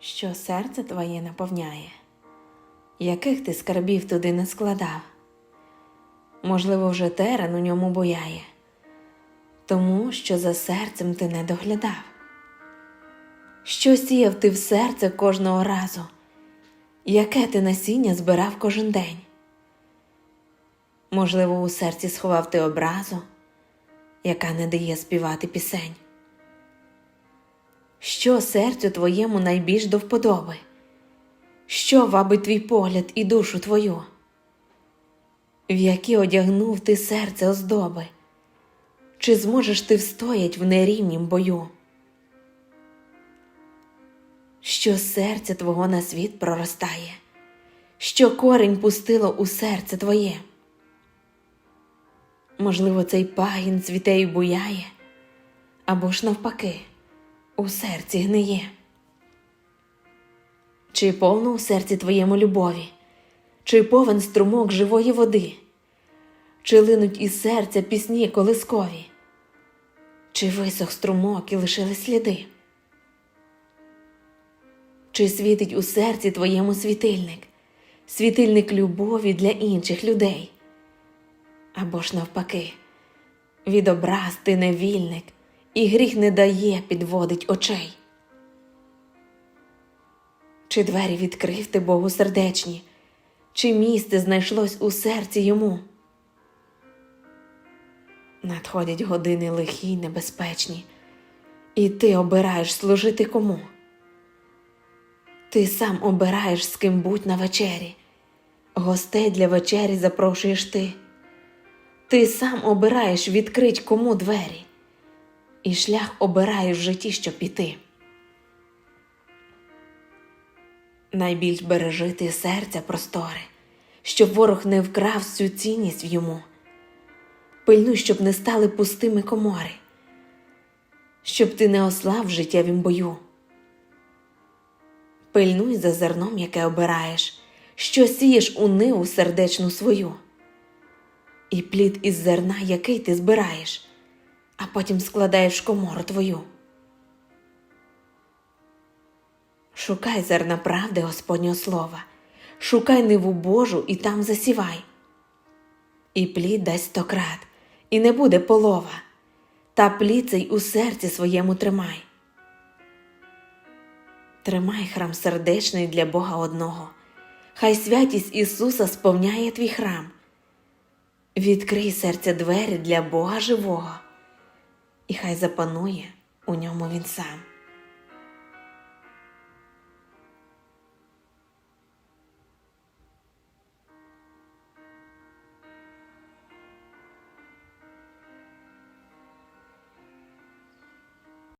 що серце твоє наповняє, яких ти скарбів туди не складав. Можливо, вже терен у ньому бояє, тому що за серцем ти не доглядав. Що сіяв ти в серце кожного разу, яке ти насіння збирав кожен день? Можливо, у серці сховав ти образу, яка не дає співати пісень. Що серцю твоєму найбільш до вподоби? Що вабить твій погляд і душу твою? В які одягнув ти серце оздоби? Чи зможеш ти встоять в нерівнім бою? Що з серця твого на світ проростає, що корінь пустило у серце твоє? Можливо, цей пагін цвіте й буяє, або ж навпаки, у серці гниє. Чи повно у серці твоєму любові, чи повен струмок живої води, чи линуть із серця пісні колискові, чи висох струмок і лишили сліди? Чи світить у серці твоєму світильник, світильник любові для інших людей? Або ж навпаки, від образ ти невільник, і гріх не дає підводить очей. Чи двері відкрив ти Богу сердечні, чи місце знайшлось у серці йому? Надходять години лихі й небезпечні, і ти обираєш служити кому? Ти сам обираєш з ким будь на вечері, гостей для вечері запрошуєш ти. Ти сам обираєш відкрить кому двері, і шлях обираєш в житті, щоб піти. Найбільш бережи ти серця простори, щоб ворог не вкрав всю цінність в йому. Пильнуй, щоб не стали пустими комори, щоб ти не ослав в життєвім бою. Пильнуй за зерном, яке обираєш, що сієш у ниву сердечну свою і плід із зерна, який ти збираєш, а потім складаєш комору твою. Шукай зерна правди Господнього слова, шукай ниву Божу і там засівай. І плід дасть стократ, і не буде полова, та плід цей у серці своєму тримай. Тримай храм сердечний для Бога одного, хай святість Ісуса сповняє твій храм. Відкрий серця двері для Бога живого, і хай запанує у ньому Він сам.